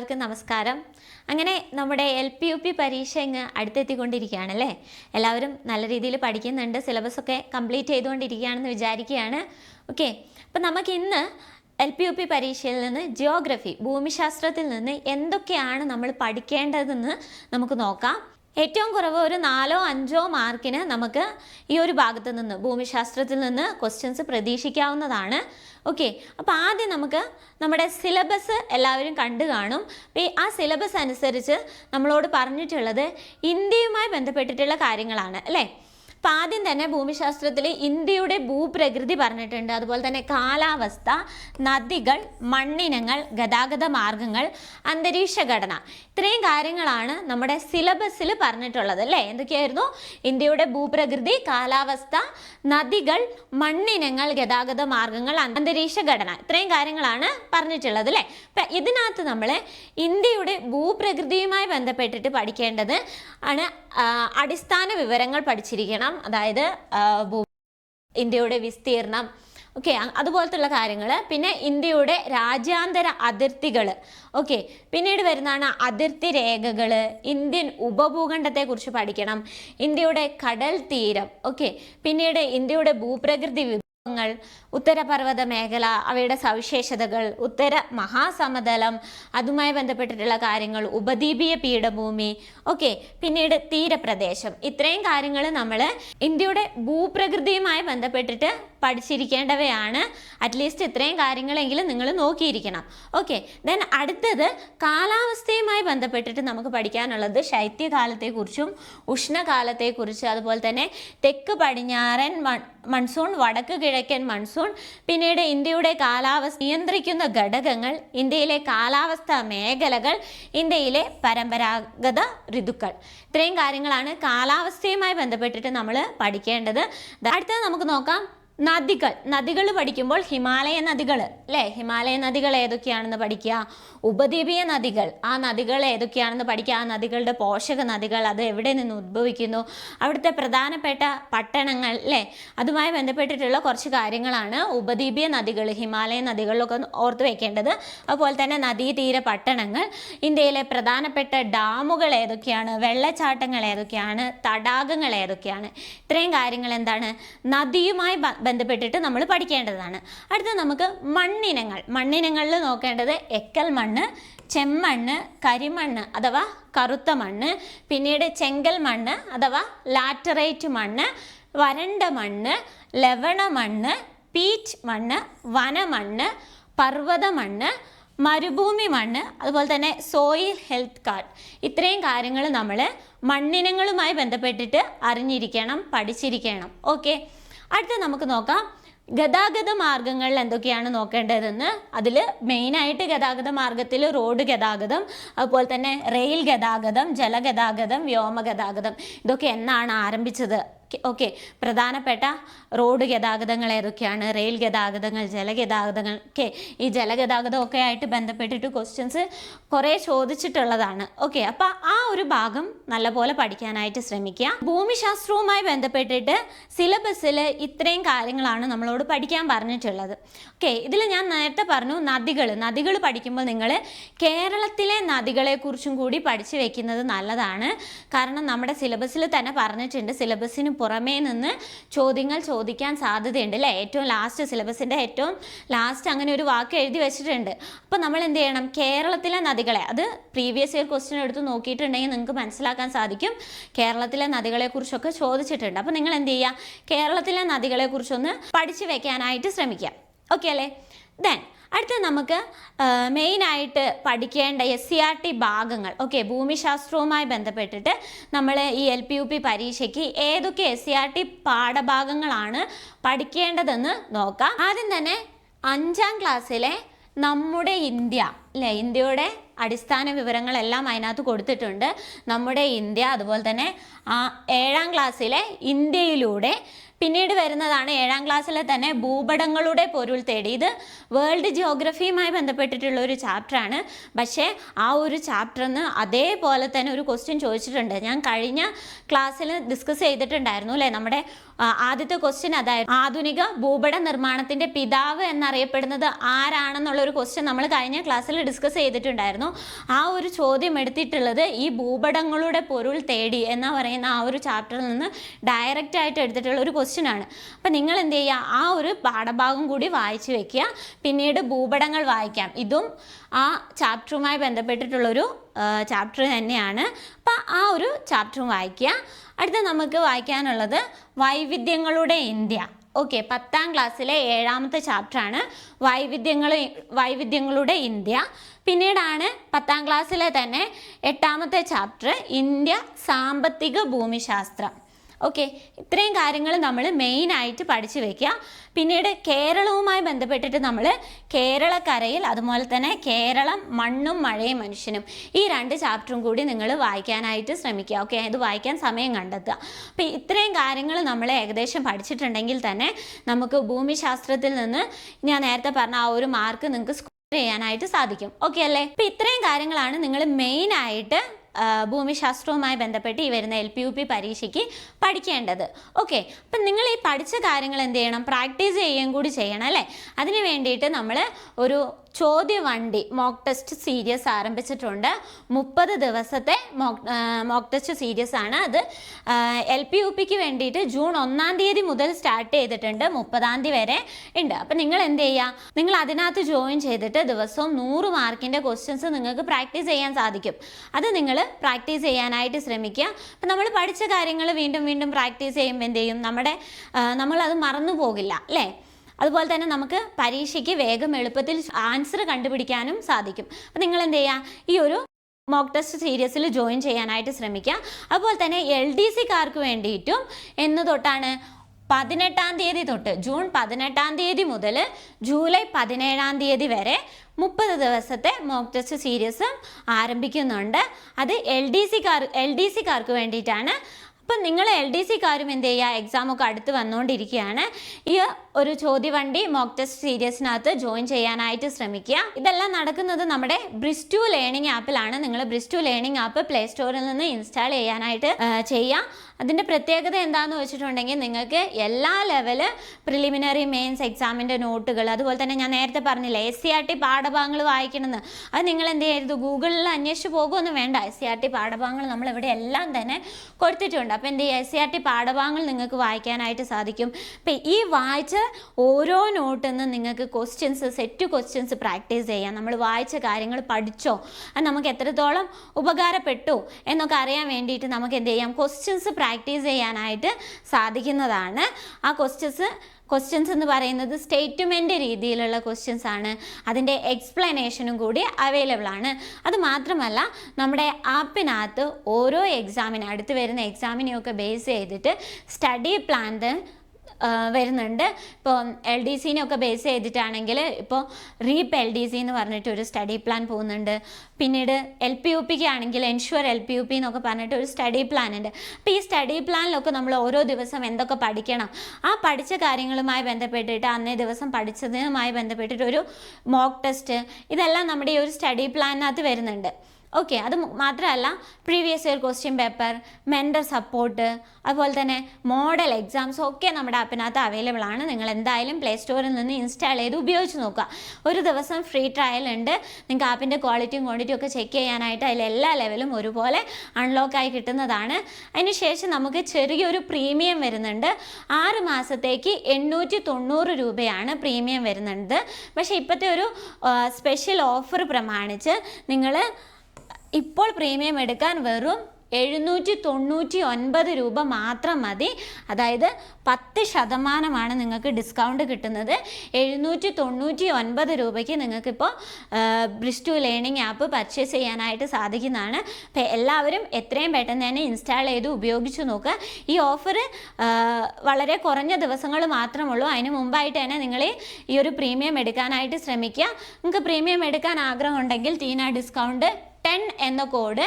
എല്ലാവർക്കും നമസ്കാരം. അങ്ങനെ നമ്മുടെ എൽ പി യു പി പരീക്ഷ ഇങ്ങ് അടുത്തെത്തിക്കൊണ്ടിരിക്കുകയാണല്ലേ? എല്ലാവരും നല്ല രീതിയിൽ പഠിക്കുന്നുണ്ട് സിലബസ് ഒക്കെ കംപ്ലീറ്റ് ചെയ്തുകൊണ്ടിരിക്കുകയാണെന്ന് വിചാരിക്കുകയാണ്. ഓക്കെ അപ്പം നമുക്ക് ഇന്ന് എൽ പി യു പി പരീക്ഷയിൽ നിന്ന് ജിയോഗ്രഫി ഭൂമിശാസ്ത്രത്തിൽ നിന്ന് എന്തൊക്കെയാണ് നമ്മൾ പഠിക്കേണ്ടതെന്ന് നമുക്ക് നോക്കാം. ഏറ്റവും കുറവ് ഒരു നാലോ അഞ്ചോ മാർക്കിന് നമുക്ക് ഈ ഒരു ഭാഗത്ത് നിന്ന് ഭൂമിശാസ്ത്രത്തിൽ നിന്ന് ക്വസ്റ്റ്യൻസ് പ്രതീക്ഷിക്കാവുന്നതാണ്. ഓക്കെ അപ്പോൾ ആദ്യം നമുക്ക് നമ്മുടെ സിലബസ് എല്ലാവരും കണ്ടു കാണും. അപ്പോൾ ആ സിലബസ് അനുസരിച്ച് നമ്മളോട് പറഞ്ഞിട്ടുള്ളത് ഇന്ത്യയുമായി ബന്ധപ്പെട്ടിട്ടുള്ള കാര്യങ്ങളാണ് അല്ലേ? അപ്പം ആദ്യം തന്നെ ഭൂമിശാസ്ത്രത്തിൽ ഇന്ത്യയുടെ ഭൂപ്രകൃതി പറഞ്ഞിട്ടുണ്ട്. അതുപോലെ തന്നെ കാലാവസ്ഥ നദികൾ മണ്ണിനങ്ങൾ ഗതാഗത മാർഗങ്ങൾ അന്തരീക്ഷ ഘടന. ഇത്രയും കാര്യങ്ങളാണ് നമ്മുടെ സിലബസിൽ പറഞ്ഞിട്ടുള്ളത് അല്ലേ? എന്തൊക്കെയായിരുന്നു? ഇന്ത്യയുടെ ഭൂപ്രകൃതി കാലാവസ്ഥ നദികൾ മണ്ണിനങ്ങൾ ഗതാഗത മാർഗങ്ങൾ അന്തരീക്ഷ ഘടന. ഇത്രയും കാര്യങ്ങളാണ് പറഞ്ഞിട്ടുള്ളത് അല്ലേ? അപ്പം ഇതിനകത്ത് നമ്മൾ ഇന്ത്യയുടെ ഭൂപ്രകൃതിയുമായി ബന്ധപ്പെട്ടിട്ട് പഠിക്കേണ്ടത് ആണ് അടിസ്ഥാന വിവരങ്ങൾ പഠിച്ചിരിക്കണം. അതായത് ഭൂ ഇന്ത്യയുടെ വിസ്തീർണം ഓക്കെ അതുപോലത്തുള്ള കാര്യങ്ങൾ പിന്നെ ഇന്ത്യയുടെ രാജ്യാന്തര അതിർത്തികൾ ഓക്കെ. പിന്നീട് വരുന്നതാണ് അതിർത്തി രേഖകൾ ഇന്ത്യൻ ഉപഭൂഖണ്ഡത്തെക്കുറിച്ച് പഠിക്കണം. ഇന്ത്യയുടെ കടൽ തീരം ഓക്കെ. പിന്നീട് ഇന്ത്യയുടെ ഭൂപ്രകൃതി വിഭവങ്ങൾ ഉത്തരപർവത മേഖല അവയുടെ സവിശേഷതകൾ ഉത്തര മഹാസമതലം അതുമായി ബന്ധപ്പെട്ടിട്ടുള്ള കാര്യങ്ങൾ ഉപദ്വീപീയ പീഠഭൂമി ഓക്കെ പിന്നീട് തീരപ്രദേശം. ഇത്രയും കാര്യങ്ങൾ നമ്മൾ ഇന്ത്യയുടെ ഭൂപ്രകൃതിയുമായി ബന്ധപ്പെട്ടിട്ട് പഠിച്ചിരിക്കേണ്ടവയാണ്. അറ്റ്ലീസ്റ്റ് ഇത്രയും കാര്യങ്ങളെങ്കിലും നിങ്ങൾ നോക്കിയിരിക്കണം. ഓക്കെ ദെൻ അടുത്തത് കാലാവസ്ഥയുമായി ബന്ധപ്പെട്ടിട്ട് നമുക്ക് പഠിക്കാനുള്ളത് ശൈത്യകാലത്തെക്കുറിച്ചും ഉഷ്ണകാലത്തെക്കുറിച്ച് അതുപോലെ തന്നെ തെക്ക് പടിഞ്ഞാറൻ മൺസൂൺ വടക്ക് കിഴക്കൻ മൺസൂൺ പിന്നീട് ഇന്ത്യയുടെ കാലാവസ്ഥ നിയന്ത്രിക്കുന്ന ഘടകങ്ങൾ ഇന്ത്യയിലെ കാലാവസ്ഥാ മേഖലകൾ ഇന്ത്യയിലെ പരമ്പരാഗത ഋതുക്കൾ. ഇത്രയും കാര്യങ്ങളാണ് കാലാവസ്ഥയുമായി ബന്ധപ്പെട്ടിട്ട് നമ്മൾ പഠിക്കേണ്ടത്. അടുത്തത് നമുക്ക് നോക്കാം. നദികൾ. നദികൾ പഠിക്കുമ്പോൾ ഹിമാലയ നദികൾ അല്ലേ? ഹിമാലയ നദികൾ ഏതൊക്കെയാണെന്ന് പഠിക്കുക? ഉപദ്വീപീയ നദികൾ. ആ നദികൾ ഏതൊക്കെയാണെന്ന് പഠിക്കുക? ആ നദികളുടെ പോഷക നദികൾ അത് എവിടെ നിന്ന് ഉദ്ഭവിക്കുന്നു അവിടുത്തെ പ്രധാനപ്പെട്ട പട്ടണങ്ങൾ അല്ലേ? അതുമായി ബന്ധപ്പെട്ടിട്ടുള്ള കുറച്ച് കാര്യങ്ങളാണ് ഉപദ്വീപീയ നദികൾ ഹിമാലയ നദികളിലൊക്കെ ഓർത്ത് വെക്കേണ്ടത്. അതുപോലെ തന്നെ നദീതീര പട്ടണങ്ങൾ. ഇന്ത്യയിലെ പ്രധാനപ്പെട്ട ഡാമുകൾ ഏതൊക്കെയാണ്? വെള്ളച്ചാട്ടങ്ങൾ ഏതൊക്കെയാണ്? തടാകങ്ങൾ ഏതൊക്കെയാണ്? ഇത്രയും കാര്യങ്ങൾ എന്താണ്? നദിയുമായി ബന്ധപ്പെട്ടിട്ട് നമ്മൾ പഠിക്കേണ്ടതാണ്. അടുത്ത നമുക്ക് മണ്ണിനങ്ങൾ. മണ്ണിനങ്ങളിൽ നോക്കേണ്ടത് എക്കൽ മണ്ണ് ചെമ്മണ്ണ് കരിമണ്ണ് അഥവാ കറുത്ത മണ്ണ് പിന്നീട് ചെങ്കൽ മണ്ണ് അഥവാ ലാറ്ററേറ്റ് മണ്ണ് വരണ്ട മണ്ണ് ലവണ മണ്ണ് പീച്ച് മണ്ണ് വനമണ്ണ് പർവത മണ്ണ് മരുഭൂമി മണ്ണ് അതുപോലെ തന്നെ സോയിൽ ഹെൽത്ത് കാർഡ്. ഇത്രയും കാര്യങ്ങൾ നമ്മൾ മണ്ണിനങ്ങളുമായി ബന്ധപ്പെട്ടിട്ട് അറിഞ്ഞിരിക്കണം പഠിച്ചിരിക്കണം. ഓക്കെ? അടുത്ത നമുക്ക് നോക്കാം. ഗതാഗത മാർഗങ്ങളിൽ എന്തൊക്കെയാണ് നോക്കേണ്ടതെന്ന്. അതിൽ മെയിനായിട്ട് ഗതാഗത മാർഗത്തിൽ റോഡ് ഗതാഗതം അതുപോലെ തന്നെ റെയിൽ ഗതാഗതം ജലഗതാഗതം വ്യോമ ഗതാഗതം ഇതൊക്കെ എന്നാണ് ആരംഭിച്ചത്? ഓക്കെ പ്രധാനപ്പെട്ട റോഡ് ഗതാഗതങ്ങൾ ഏതൊക്കെയാണ്? റെയിൽ ഗതാഗതങ്ങൾ ജലഗതാഗതങ്ങൾ ഒക്കെ ഈ ജലഗതാഗതം ഒക്കെ ആയിട്ട് ബന്ധപ്പെട്ടിട്ട് ക്വസ്റ്റ്യൻസ് കുറേ ചോദിച്ചിട്ടുള്ളതാണ്. ഓക്കെ അപ്പോൾ ആ ഒരു ഭാഗം നല്ലപോലെ പഠിക്കാനായിട്ട് ശ്രമിക്കുക ഭൂമിശാസ്ത്രവുമായി ബന്ധപ്പെട്ടിട്ട് സിലബസിൽ ഇത്രയും കാര്യങ്ങളാണ് നമ്മളോട് പഠിക്കാൻ പറഞ്ഞിട്ടുള്ളത്. ഓക്കെ ഇതിൽ ഞാൻ നേരത്തെ പറഞ്ഞു നദികൾ. നദികൾ പഠിക്കുമ്പോൾ നിങ്ങൾ കേരളത്തിലെ നദികളെക്കുറിച്ചും കൂടി പഠിച്ചു വെക്കുന്നത് നല്ലതാണ്. കാരണം നമ്മുടെ സിലബസിൽ തന്നെ പറഞ്ഞിട്ടുണ്ട്. സിലബസിന് പുറമേ നിന്ന് ചോദ്യങ്ങൾ ചോദിക്കാൻ സാധ്യതയുണ്ട് അല്ലേ? ഏറ്റവും ലാസ്റ്റ് സിലബസിന്റെ ഏറ്റവും ലാസ്റ്റ് അങ്ങനെ ഒരു വാക്ക് എഴുതി വെച്ചിട്ടുണ്ട്. അപ്പോൾ നമ്മൾ എന്ത് ചെയ്യണം? കേരളത്തിലെ നദികളെ അത് പ്രീവിയസ് ഇയർ ക്വസ്റ്റ്യൻ എടുത്ത് നോക്കിയിട്ടുണ്ടെങ്കിൽ നിങ്ങൾക്ക് മനസ്സിലാക്കാൻ സാധിക്കും. കേരളത്തിലെ നദികളെക്കുറിച്ചൊക്കെ ചോദിച്ചിട്ടുണ്ട്. അപ്പോൾ നിങ്ങൾ എന്ത് ചെയ്യുക? കേരളത്തിലെ നദികളെക്കുറിച്ചൊന്ന് പഠിച്ചു വെക്കാനായിട്ട് ശ്രമിക്കുക. ഓക്കെ അല്ലേ? ദെൻ അടുത്ത നമുക്ക് മെയിനായിട്ട് പഠിക്കേണ്ട എസ് സി ആർ ടി ഭാഗങ്ങൾ. ഓക്കെ ഭൂമിശാസ്ത്രവുമായി ബന്ധപ്പെട്ടിട്ട് നമ്മൾ ഈ എൽ പി യു പി പരീക്ഷയ്ക്ക് ഏതൊക്കെ എസ് സി ആർ ടി പാഠഭാഗങ്ങളാണ് പഠിക്കേണ്ടതെന്ന് നോക്കാം. ആദ്യം തന്നെ അഞ്ചാം ക്ലാസ്സിലെ നമ്മുടെ ഇന്ത്യ അല്ലേ? ഇന്ത്യയുടെ അടിസ്ഥാന വിവരങ്ങളെല്ലാം അതിനകത്ത് കൊടുത്തിട്ടുണ്ട്. നമ്മുടെ ഇന്ത്യ അതുപോലെ തന്നെ ആ ഏഴാം ക്ലാസ്സിലെ ഇന്ത്യയിലൂടെ പിന്നീട് വരുന്നതാണ് ഏഴാം ക്ലാസ്സിലെ തന്നെ ഭൂപടങ്ങളുടെ പൊരുൾ തേടി. ഇത് വേൾഡ് ജിയോഗ്രഫിയുമായി ബന്ധപ്പെട്ടിട്ടുള്ള ഒരു ചാപ്റ്ററാണ് പക്ഷേ ആ ഒരു ചാപ്റ്ററിന്ന് അതേപോലെ തന്നെ ഒരു ക്വസ്റ്റ്യൻ ചോദിച്ചിട്ടുണ്ട്. ഞാൻ കഴിഞ്ഞ ക്ലാസ്സിൽ ഡിസ്കസ് ചെയ്തിട്ടുണ്ടായിരുന്നു അല്ലേ? നമ്മുടെ ആദ്യത്തെ ക്വസ്റ്റ്യൻ അതായിരുന്നു ആധുനിക ഭൂപട നിർമ്മാണത്തിന്റെ പിതാവ് എന്നറിയപ്പെടുന്നത് ആരാണെന്നുള്ള ഒരു ക്വസ്റ്റ്യൻ നമ്മൾ കഴിഞ്ഞ ക്ലാസ്സിൽ ഡിസ്കസ് ചെയ്തിട്ടുണ്ടായിരുന്നു. ആ ഒരു ചോദ്യം എടുത്തിട്ടുള്ളത് ഈ ഭൂപടങ്ങളുടെ പൊരുൾ തേടി എന്ന് പറയുന്ന ആ ഒരു ചാപ്റ്ററിൽ നിന്ന് ഡയറക്റ്റ് ആയിട്ട് എടുത്തിട്ടുള്ള ഒരു ക്വസ്റ്റ്യൻ ആണ്. അപ്പം നിങ്ങൾ എന്ത് ചെയ്യുക? ആ ഒരു പാഠഭാഗം കൂടി വായിച്ചു വെക്കുക. പിന്നീട് ഭൂപടങ്ങൾ വായിക്കാം. ഇതും ആ ചാപ്റ്ററുമായി ബന്ധപ്പെട്ടിട്ടുള്ളൊരു ചാപ്റ്റർ തന്നെയാണ്. അപ്പം ആ ഒരു ചാപ്റ്ററും വായിക്കുക അടുത്ത നമുക്ക് വായിക്കാനുള്ളത് വൈവിധ്യങ്ങളുടെ ഇന്ത്യ. ഓക്കെ പത്താം ക്ലാസ്സിലെ ഏഴാമത്തെ ചാപ്റ്ററാണ് വൈവിധ്യങ്ങൾ വൈവിധ്യങ്ങളുടെ ഇന്ത്യ. പിന്നീടാണ് പത്താം ക്ലാസ്സിലെ തന്നെ എട്ടാമത്തെ ചാപ്റ്റർ ഇന്ത്യ സാമ്പത്തിക ഭൂമിശാസ്ത്രം. ഓക്കെ ഇത്രയും കാര്യങ്ങൾ നമ്മൾ മെയിനായിട്ട് പഠിച്ചു വെക്കുക പിന്നീട് കേരളവുമായി ബന്ധപ്പെട്ടിട്ട് നമ്മൾ കേരളക്കരയിൽ അതുപോലെ തന്നെ കേരളം മണ്ണും മഴയും മനുഷ്യനും ഈ രണ്ട് ചാപ്റ്ററും കൂടി നിങ്ങൾ വായിക്കാനായിട്ട് ശ്രമിക്കുക ഓക്കെ ഇത് വായിക്കാൻ സമയം കണ്ടെത്തുക. അപ്പോൾ ഇത്രയും കാര്യങ്ങൾ നമ്മൾ ഏകദേശം പഠിച്ചിട്ടുണ്ടെങ്കിൽ തന്നെ നമുക്ക് ഭൂമിശാസ്ത്രത്തിൽ നിന്ന് ഞാൻ നേരത്തെ പറഞ്ഞ ആ ഒരു മാർക്ക് നിങ്ങൾക്ക് സ്കോർ ചെയ്യാനായിട്ട് സാധിക്കും. ഓക്കെ അല്ലേ? അപ്പോൾ ഇത്രയും കാര്യങ്ങളാണ് നിങ്ങൾ മെയിനായിട്ട് ഭൂമിശാസ്ത്രവുമായി ബന്ധപ്പെട്ട് ഈ വരുന്ന എൽ പി യു പി പരീക്ഷയ്ക്ക് പഠിക്കേണ്ടത്. ഓക്കെ അപ്പം നിങ്ങൾ ഈ പഠിച്ച കാര്യങ്ങൾ എന്ത് ചെയ്യണം? പ്രാക്ടീസ് ചെയ്യുകയും കൂടി ചെയ്യണം അല്ലേ? അതിന് വേണ്ടിയിട്ട് നമ്മൾ ഒരു ചോദ്യ വണ്ടി മോക്ക് ടെസ്റ്റ് സീരീസ് ആരംഭിച്ചിട്ടുണ്ട്. മുപ്പത് ദിവസത്തെ മോക്ക് മോക്ക് ടെസ്റ്റ് സീരീസ് ആണ് അത്. എൽ പി യു പിക്ക് വേണ്ടിയിട്ട് ജൂൺ ഒന്നാം തീയതി മുതൽ സ്റ്റാർട്ട് ചെയ്തിട്ടുണ്ട്. മുപ്പതാം തീയതി വരെ ഉണ്ട്. അപ്പം നിങ്ങൾ എന്ത് ചെയ്യുക നിങ്ങൾ അതിനകത്ത് ജോയിൻ ചെയ്തിട്ട് ദിവസവും നൂറ് മാർക്കിന്റെ ക്വസ്റ്റ്യൻസ് നിങ്ങൾക്ക് പ്രാക്ടീസ് ചെയ്യാൻ സാധിക്കും. അത് നിങ്ങൾ പ്രാക്ടീസ് ചെയ്യാനായിട്ട് ശ്രമിക്കുക. അപ്പം നമ്മൾ പഠിച്ച കാര്യങ്ങൾ വീണ്ടും വീണ്ടും പ്രാക്ടീസ് ചെയ്യുമ്പോൾ എന്ത് ചെയ്യും? നമ്മുടെ നമ്മളത് മറന്നു പോകില്ല അല്ലേ? അതുപോലെ തന്നെ നമുക്ക് പരീക്ഷയ്ക്ക് വേഗം എളുപ്പത്തിൽ ആൻസർ കണ്ടുപിടിക്കാനും സാധിക്കും. അപ്പം നിങ്ങൾ എന്ത് ചെയ്യുക ഈ ഒരു മോക്ക് ടെസ്റ്റ് സീരീസിൽ ജോയിൻ ചെയ്യാനായിട്ട് ശ്രമിക്കുക. അതുപോലെ തന്നെ എൽ ഡി സിക്കാർക്ക് വേണ്ടിയിട്ടും എന്ന് തൊട്ടാണ് പതിനെട്ടാം തീയതി തൊട്ട് ജൂൺ പതിനെട്ടാം തീയതി മുതൽ ജൂലൈ പതിനേഴാം തീയതി വരെ മുപ്പത് ദിവസത്തെ മോക്ക് ടെസ്റ്റ് സീരീസും ആരംഭിക്കുന്നുണ്ട്. അത് എൽ ഡി സിക്കാർ എൽ ഡി സിക്കാർക്ക് വേണ്ടിയിട്ടാണ്. അപ്പം നിങ്ങൾ എൽ ഡി സിക്കാരും എന്ത് ചെയ്യുക? എക്സാമൊക്കെ അടുത്ത് വന്നുകൊണ്ടിരിക്കുകയാണ് ഈ ഒരു ചോദ്യവണ്ടി മോക്ക് ടെസ്റ്റ് സീരീസിനകത്ത് ജോയിൻ ചെയ്യാനായിട്ട് ശ്രമിക്കുക. ഇതെല്ലാം നടക്കുന്നത് നമ്മുടെ ബ്രിസ്റ്റു ലേണിംഗ് ആപ്പിലാണ് നിങ്ങൾ ബ്രിസ്റ്റു ലേണിംഗ് ആപ്പ് പ്ലേ സ്റ്റോറിൽ നിന്ന് ഇൻസ്റ്റാൾ ചെയ്യാനായിട്ട് ചെയ്യുക അതിന്റെ പ്രത്യേകത എന്താണെന്ന് വെച്ചിട്ടുണ്ടെങ്കിൽ നിങ്ങൾക്ക് എല്ലാ ലെവൽ പ്രിലിമിനറി മെയിൻസ് എക്സാമിന്റെ നോട്ടുകൾ അതുപോലെ തന്നെ ഞാൻ നേരത്തെ പറഞ്ഞില്ലേ എസ് സി ആർ ടി പാഠഭാഗങ്ങൾ വായിക്കണമെന്ന് അത് നിങ്ങൾ എന്ത് ചെയ്യരുത്? ഗൂഗിളിൽ അന്വേഷിച്ച് പോകുമെന്ന് വേണ്ട. എസ് സി ആർ ടി പാഠഭാഗങ്ങൾ നമ്മൾ ഇവിടെ എല്ലാം തന്നെ കൊടുത്തിട്ടുണ്ട്. അപ്പോൾ എന്ത് ചെയ്യുക എസ് സി ആർ ടി പാഠഭാഗങ്ങൾ നിങ്ങൾക്ക് വായിക്കാനായിട്ട് സാധിക്കും. അപ്പം ഈ വായിച്ച ഓരോ നോട്ടിൽ നിന്ന് നിങ്ങൾക്ക് ക്വസ്റ്റ്യൻസ് സെറ്റ് ക്വസ്റ്റ്യൻസ് പ്രാക്ടീസ് ചെയ്യാം. നമ്മൾ വായിച്ച കാര്യങ്ങൾ പഠിച്ചോ? അത് നമുക്ക് എത്രത്തോളം ഉപകാരപ്പെട്ടു എന്നൊക്കെ അറിയാൻ വേണ്ടിയിട്ട് നമുക്ക് എന്ത് ചെയ്യാം? ക്വസ്റ്റ്യൻസ് പ്രാക്ടീസ് ചെയ്യാനായിട്ട് സാധിക്കുന്നതാണ്. ആ ക്വസ്റ്റ്യൻസ് ക്വസ്റ്റ്യൻസ് എന്ന് പറയുന്നത് സ്റ്റേറ്റ്മെന്റ് രീതിയിലുള്ള ക്വസ്റ്റ്യൻസ് ആണ്. അതിന്റെ എക്സ്പ്ലനേഷനും കൂടി അവൈലബിൾ ആണ്. അത് മാത്രമല്ല നമ്മുടെ ആപ്പിനകത്ത് ഓരോ എക്സാമിന് അടുത്ത് വരുന്ന എക്സാമിനെയൊക്കെ ബേസ് ചെയ്തിട്ട് സ്റ്റഡി പ്ലാൻ വരുന്നുണ്ട്. ഇപ്പോൾ എൽ ഡി സിനെയൊക്കെ ബേസ് ചെയ്തിട്ടാണെങ്കിൽ ഇപ്പോൾ റീപ്പ് എൽ ഡി സി എന്ന് പറഞ്ഞിട്ട് ഒരു സ്റ്റഡി പ്ലാൻ പോകുന്നുണ്ട്. പിന്നീട് എൽ പി യു പിക്ക് ആണെങ്കിൽ ensure L P U P എന്നൊക്കെ പറഞ്ഞിട്ട് ഒരു സ്റ്റഡി പ്ലാൻ ഉണ്ട്. അപ്പോൾ ഈ സ്റ്റഡി പ്ലാനിലൊക്കെ നമ്മൾ ഓരോ ദിവസം എന്തൊക്കെ പഠിക്കണം? ആ പഠിച്ച കാര്യങ്ങളുമായി ബന്ധപ്പെട്ടിട്ട് അന്നേ ദിവസം പഠിച്ചതുമായി ബന്ധപ്പെട്ടിട്ട് ഒരു മോക്ക് ടെസ്റ്റ് ഇതെല്ലാം നമ്മുടെ ഈ ഒരു സ്റ്റഡി പ്ലാനിനകത്ത് വരുന്നുണ്ട്. ഓക്കെ അത് മാത്രമല്ല previous year question paper mentor support അതുപോലെ തന്നെ മോഡൽ എക്സാംസ് ഒക്കെ നമ്മുടെ ആപ്പിനകത്ത് അവൈലബിൾ ആണ്. നിങ്ങൾ എന്തായാലും പ്ലേ സ്റ്റോറിൽ നിന്ന് ഇൻസ്റ്റാൾ ചെയ്ത് ഉപയോഗിച്ച് നോക്കുക. ഒരു ദിവസം ഫ്രീ ട്രയൽ ഉണ്ട്. നിങ്ങൾക്ക് ആപ്പിന്റെ ക്വാളിറ്റിയും ക്വാണ്ടിറ്റിയും ഒക്കെ ചെക്ക് ചെയ്യാനായിട്ട് അതിൽ എല്ലാ ലെവലും ഒരുപോലെ അൺലോക്കായി കിട്ടുന്നതാണ്. അതിനുശേഷം നമുക്ക് ചെറിയൊരു പ്രീമിയം വരുന്നുണ്ട്. ആറ് മാസത്തേക്ക് എണ്ണൂറ്റി തൊണ്ണൂറ് രൂപയാണ് പ്രീമിയം വരുന്നത്. പക്ഷേ ഇപ്പോഴത്തെ ഒരു സ്പെഷ്യൽ ഓഫർ പ്രമാണിച്ച് നിങ്ങൾ ഇപ്പോൾ പ്രീമിയം എടുക്കാൻ വെറും എഴുന്നൂറ്റി തൊണ്ണൂറ്റി ഒൻപത് രൂപ മാത്രം മതി. അതായത് പത്ത് ശതമാനമാണ് നിങ്ങൾക്ക് ഡിസ്കൗണ്ട് കിട്ടുന്നത്. എഴുന്നൂറ്റി തൊണ്ണൂറ്റി ഒൻപത് രൂപയ്ക്ക് നിങ്ങൾക്കിപ്പോൾ ബ്രിസ്റ്റു ലേണിംഗ് ആപ്പ് പർച്ചേസ് ചെയ്യാനായിട്ട് സാധിക്കുന്നതാണ്. അപ്പോൾ എല്ലാവരും എത്രയും പെട്ടെന്ന് തന്നെ ഇൻസ്റ്റാൾ ചെയ്ത് ഉപയോഗിച്ച് നോക്കുക. ഈ ഓഫർ വളരെ കുറഞ്ഞ ദിവസങ്ങൾ മാത്രമുള്ളൂ. അതിന് മുമ്പായിട്ട് തന്നെ നിങ്ങൾ ഈ ഒരു പ്രീമിയം എടുക്കാനായിട്ട് ശ്രമിക്കുക. നിങ്ങൾക്ക് പ്രീമിയം എടുക്കാൻ ആഗ്രഹമുണ്ടെങ്കിൽ ടീന ഡിസ്കൗണ്ട് ടെൻ എന്ന code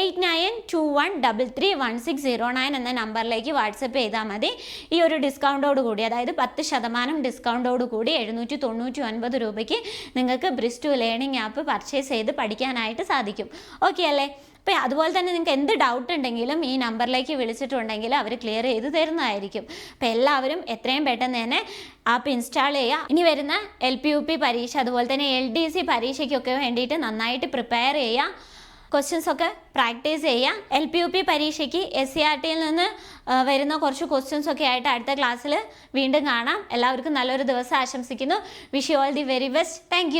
eight nine two one double three one six zero nine എന്ന നമ്പറിലേക്ക് വാട്സപ്പ് ചെയ്താൽ മതി. ഈ ഒരു ഡിസ്കൗണ്ടോട് കൂടി അതായത് പത്ത് ശതമാനം ഡിസ്കൗണ്ടോട് കൂടി എഴുന്നൂറ്റി തൊണ്ണൂറ്റി ഒൻപത് രൂപയ്ക്ക് നിങ്ങൾക്ക് ബ്രിസ്റ്റു ലേണിംഗ് ആപ്പ് പർച്ചേസ് ചെയ്ത് പഠിക്കാനായിട്ട് സാധിക്കും. ഓക്കെ അല്ലേ? അപ്പോൾ അതുപോലെ തന്നെ നിങ്ങൾക്ക് എന്ത് ഡൗട്ട് ഉണ്ടെങ്കിലും ഈ നമ്പറിലേക്ക് വിളിച്ചിട്ടുണ്ടെങ്കിൽ അവർ ക്ലിയർ ചെയ്ത് തരുന്നതായിരിക്കും. അപ്പോൾ എല്ലാവരും എത്രയും പെട്ടെന്ന് തന്നെ ആപ്പ് ഇൻസ്റ്റാൾ ചെയ്യുക. ഇനി വരുന്ന എൽ പി യു പി പരീക്ഷ അതുപോലെ തന്നെ എൽ ഡി സി പരീക്ഷയ്ക്കൊക്കെ വേണ്ടിയിട്ട് നന്നായിട്ട് പ്രിപ്പയർ ചെയ്യുക. ക്വസ്റ്റ്യൻസ് ഒക്കെ പ്രാക്ടീസ് ചെയ്യുക. എൽ പി യു പി പരീക്ഷയ്ക്ക് എസ് സി ആർ ടിയിൽ നിന്ന് വരുന്ന കുറച്ച് ക്വസ്റ്റ്യൻസ് ഒക്കെ ആയിട്ട് അടുത്ത ക്ലാസ്സിൽ വീണ്ടും കാണാം. എല്ലാവർക്കും നല്ലൊരു ദിവസം ആശംസിക്കുന്നു. Wish you all the very best thank